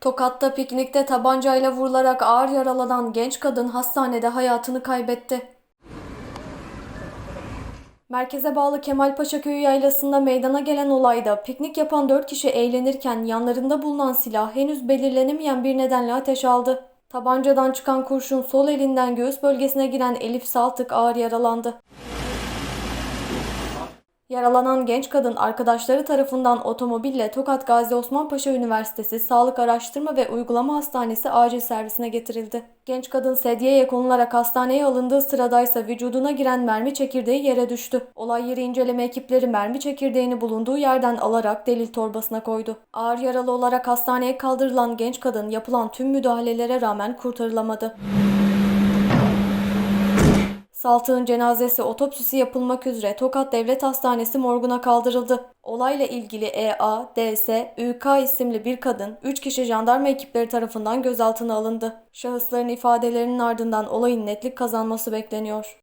Tokat'ta piknikte tabancayla vurularak ağır yaralanan genç kadın hastanede hayatını kaybetti. Merkeze bağlı Kemalpaşa Köyü yaylasında meydana gelen olayda piknik yapan 4 kişi eğlenirken yanlarında bulunan silah henüz belirlenemeyen bir nedenle ateş aldı. Tabancadan çıkan kurşun sol elinden göğüs bölgesine giren Elif Saltık ağır yaralandı. Yaralanan genç kadın arkadaşları tarafından otomobille Tokat Gazi Osman Üniversitesi Sağlık Araştırma ve Uygulama Hastanesi acil servisine getirildi. Genç kadın sedyeye konularak hastaneye alındığı sıradaysa vücuduna giren mermi çekirdeği yere düştü. Olay yeri inceleme ekipleri mermi çekirdeğini bulunduğu yerden alarak delil torbasına koydu. Ağır yaralı olarak hastaneye kaldırılan genç kadın yapılan tüm müdahalelere rağmen kurtarılamadı. Saltık'ın cenazesi otopsisi yapılmak üzere Tokat Devlet Hastanesi morguna kaldırıldı. Olayla ilgili EA, DS, ÜK isimli bir kadın, 3 kişi jandarma ekipleri tarafından gözaltına alındı. Şahısların ifadelerinin ardından olayın netlik kazanması bekleniyor.